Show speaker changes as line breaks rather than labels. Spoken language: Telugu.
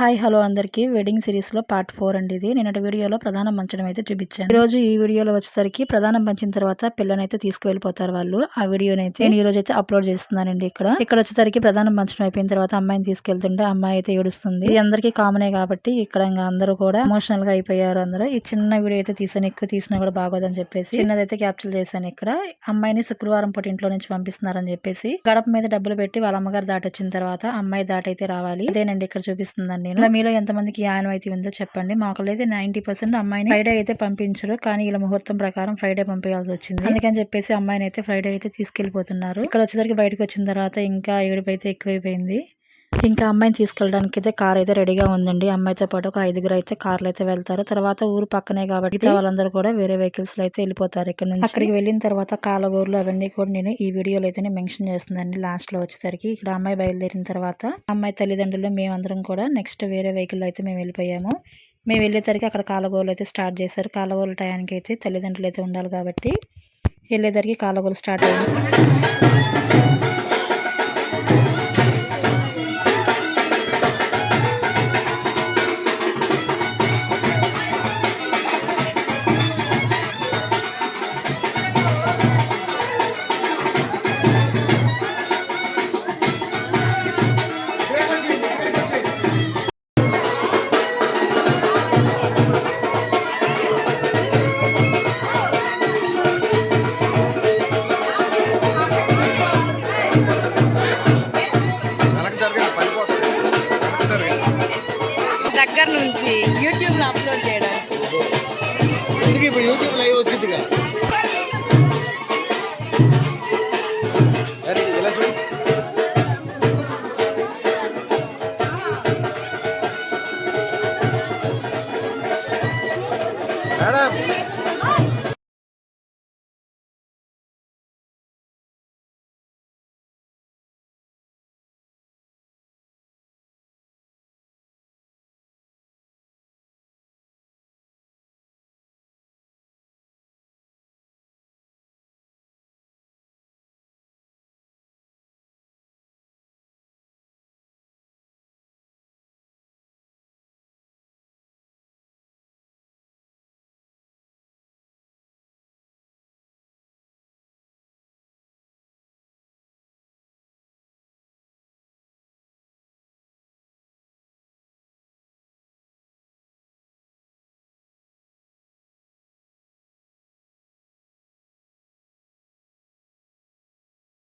హాయ్ హలో అందరికీ. వెడ్డింగ్ సిరీస్లో పార్ట్ ఫోర్ అండి ఇది. నిన్నటి వీడియోలో ప్రధానం పంచడం అయితే చూపించాను. రోజు ఈ వీడియోలో వచ్చేసరికి ప్రధానం పంచిన తర్వాత పిల్లనైతే తీసుకువెళ్ళిపోతారు వాళ్ళు. ఆ వీడియోనైతే అయితే నేను ఈ రోజు అయితే అప్లోడ్ చేస్తున్నానండి ఇక్కడ. ఇక్కడ వచ్చేసరికి ప్రధానం పంచడం అయిపోయిన తర్వాత అమ్మాయిని తీసుకెళ్తుంటే అమ్మాయి అయితే ఏడుస్తుంది. ఇది అందరికీ కామనే కాబట్టి ఇక్కడ ఇంకా అందరూ కూడా ఎమోషనల్గా అయిపోయారు అందరూ. ఈ చిన్న వీడియో అయితే తీసాను. ఎక్కువ తీసినా కూడా బాగోదని చెప్పేసి. చిన్నదైతే క్యాప్చర్ చేశాను ఇక్కడ. అమ్మాయిని శుక్రవారం పూట ఇంట్లో నుంచి పంపిస్తున్నారని చెప్పేసి. గడప మీద డబ్బులు పెట్టి వాళ్ళ అమ్మగారు దాటి వచ్చిన తర్వాత అమ్మాయి దాటైతే రావాలి. అదేనండి ఇక్కడ చూపిస్తుందండి. నేను. ఇలా మీలో ఎంతమందికి యానం అయితే ఉందో చెప్పండి. మాకు అయితే నైన్టీ పర్సెంట్ అమ్మాయిని ఫ్రైడే అయితే పంపించరు. కానీ ఇలా ముహూర్తం ప్రకారం ఫ్రైడే పంపించాల్సి వచ్చింది అందుకని చెప్పేసి అమ్మాయిని అయితే ఫ్రైడే అయితే తీసుకెళ్ళిపోతున్నారు ఇక్కడ వచ్చేసరికి బయటకు వచ్చిన తర్వాత ఇంకా ఏడుపు అయితే ఎక్కువైపోయింది. ఇంకా అమ్మాయిని తీసుకెళ్ళడానికి అయితే కార్ అయితే రెడీగా ఉందండి. అమ్మాయితో పాటు ఒక ఐదుగురు అయితే కార్లు అయితే వెళ్తారు. తర్వాత ఊరు పక్కనే కాబట్టి వాళ్ళందరూ కూడా వేరే వెహికల్స్లో అయితే వెళ్ళిపోతారు ఇక్కడ నుంచి. అక్కడికి వెళ్ళిన తర్వాత కాలగూరులు అవన్నీ కూడా నేను ఈ వీడియోలో అయితే మెన్షన్ చేస్తుందండి లాస్ట్లో వచ్చేసరికి ఇక్కడ అమ్మాయి బయలుదేరిన తర్వాత అమ్మాయి తల్లిదండ్రులు మేమందరం కూడా నెక్స్ట్ వేరే వెహికల్ అయితే మేము వెళ్ళిపోయాము. మేము వెళ్ళేసరికి అక్కడ కాలగోలు అయితే స్టార్ట్ చేశారు. కాలగోలు టయానికి అయితే తల్లిదండ్రులు అయితే ఉండాలి కాబట్టి వెళ్ళేసరికి కాలగోలు స్టార్ట్ అయింది
దగ్గర నుంచి యూట్యూబ్లో అప్లోడ్ చేయడానికి.
ఇప్పుడు యూట్యూబ్ లైవ్ వచ్చిందిగా. మేడం.